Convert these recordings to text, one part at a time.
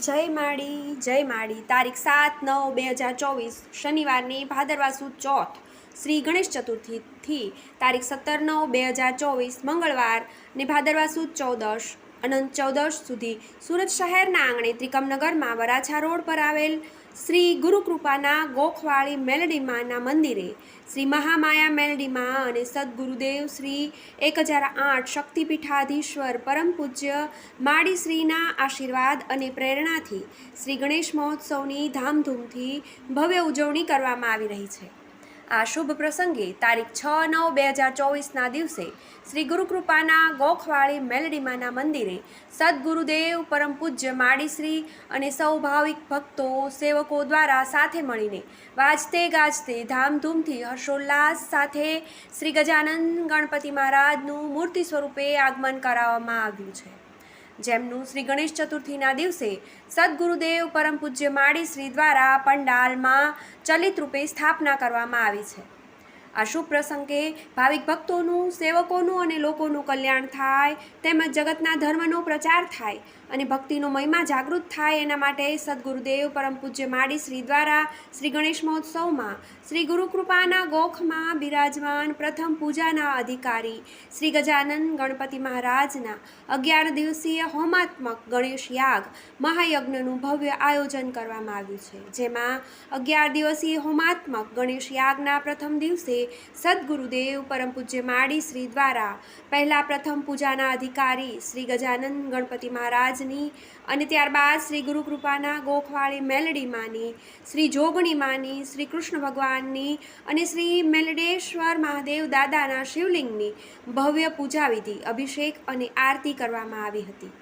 જય માળી જય માળી. તારીખ સાત નવ બે હજાર ચોવીસ, શનિવારની ભાદરવા સુદ ચોથ, શ્રી ગણેશ ચતુર્થીથી તારીખ સત્તર નવ બે હજાર ચોવીસ, મંગળવાર, ને ભાદરવા સુદ ચૌદશ, અનંત ચૌદશ સુધી સુરત શહેરના આંગણે ત્રિકમનગરમાં વરાછા રોડ પર આવેલ શ્રી ગુરુકૃપાના ગોખવાળી મેલડીમાના મંદિરે, શ્રી મહામાયા મેલડીમાં અને સદગુરુદેવ શ્રી એક હજાર આઠ શક્તિપીઠાધીશ્વર પરમ પૂજ્ય માડી શ્રીના આશીર્વાદ અને પ્રેરણાથી શ્રી ગણેશ મહોત્સવની ધામધૂમથી ભવ્ય ઉજવણી કરવામાં આવી રહી છે. આ શુભ પ્રસંગે તારીખ છ નવ બે હજાર ચોવીસના દિવસે શ્રી ગુરુકૃપાના ગોખવાળી મેલડીમાના મંદિરે સદગુરુદેવ પરમ પૂજ્ય માડીશ્રી અને સૌ ભાવિક ભક્તો, સેવકો દ્વારા સાથે મળીને વાજતે ગાજતે ધામધૂમથી હર્ષોલ્લાસ સાથે શ્રી ગજાનંદ ગણપતિ મહારાજનું મૂર્તિ સ્વરૂપે આગમન કરાવવામાં આવ્યું છે. જેમનું શ્રી ગણેશ ચતુર્થીના દિવસે સદગુરુદેવ પરમ પૂજ્ય માળી શ્રી દ્વારા પંડાલમાં ચલિત રૂપે સ્થાપના કરવામાં આવી છે. આ શુભ પ્રસંગે ભાવિક ભક્તોનું, સેવકોનું અને લોકોનું કલ્યાણ થાય, તેમજ જગતના ધર્મનો પ્રચાર થાય અને ભક્તિનો મહિમા જાગૃત થાય, એના માટે સદગુરુદેવ પરમ પૂજ્ય માડી શ્રી દ્વારા શ્રી ગણેશ મહોત્સવમાં શ્રી ગુરુકૃપાના ગોખમાં બિરાજમાન પ્રથમ પૂજાના અધિકારી શ્રી ગજાનંદ ગણપતિ મહારાજના અગિયાર દિવસીય હોમાત્મક ગણેશ યાગ મહાયજ્ઞનું ભવ્ય આયોજન કરવામાં આવ્યું છે. જેમાં અગિયાર દિવસીય હોમાત્મક ગણેશ યાગના પ્રથમ દિવસે સદગુરુદેવ પરમ પૂજ્ય માળી શ્રી દ્વારા. પહેલા પ્રથમ પૂજાના અધિકારી શ્રી ગજાનંદ ગણપતિ મહારાજની અને ત્યારબાદ શ્રી ગુરુકૃપાના ગોખવાળી મેલડીમાની શ્રી જોગણીમાની શ્રી કૃષ્ણ ભગવાનની અને શ્રી મેલડેશ્વર મહાદેવ દાદાના શિવલિંગની ભવ્ય પૂજા વિધિ અભિષેક અને આરતી કરવામાં આવી હતી.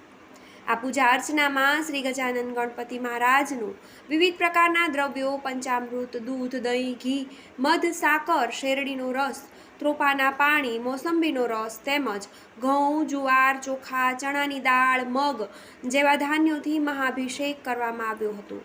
આ પૂજા અર્ચનામાં શ્રી ગજાનંદ ગણપતિ મહારાજનું વિવિધ પ્રકારના દ્રવ્યો, પંચામૃત, દૂધ, દહીં, ઘી, મધ, સાકર, શેરડીનો રસ, ત્રોપાના પાણી, મોસંબીનો રસ તેમજ ઘઉં, જુવાર, ચોખા, ચણાની દાળ, મગ જેવા ધાન્યોથી મહાભિષેક કરવામાં આવ્યો હતો.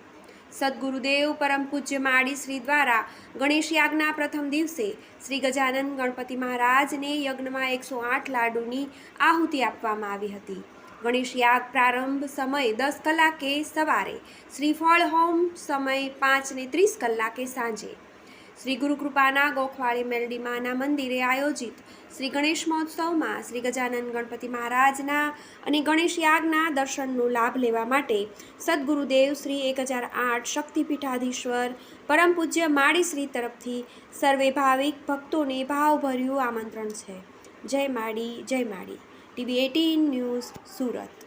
સદગુરુદેવ પરમ પૂજ્ય માળી શ્રી દ્વારા ગણેશ યાગના પ્રથમ દિવસે શ્રી ગજાનંદ ગણપતિ મહારાજને યજ્ઞમાં એકસો આઠ લાડુની આહુતિ આપવામાં આવી હતી. ગણેશ યાગ પ્રારંભ સમય દસ કલાકે સવારે. શ્રીફળ હોમ સમય પાંચને ત્રીસ કલાકે સાંજે. શ્રી ગુરુકૃપાના ગોખવાળી મેલડીમાના મંદિરે આયોજિત શ્રી ગણેશ મહોત્સવમાં શ્રી ગજાનંદ ગણપતિ મહારાજના અને ગણેશ યાગના દર્શનનો લાભ લેવા માટે સદગુરુદેવ શ્રી એક હજાર આઠ શક્તિપીઠાધીશ્વર પરમ પૂજ્ય માળી શ્રી તરફથી સર્વે ભાવિક ભક્તોને ભાવભર્યું આમંત્રણ છે. જય માળી, જય માડી ટીવી એટીન ન્યૂઝ સુરત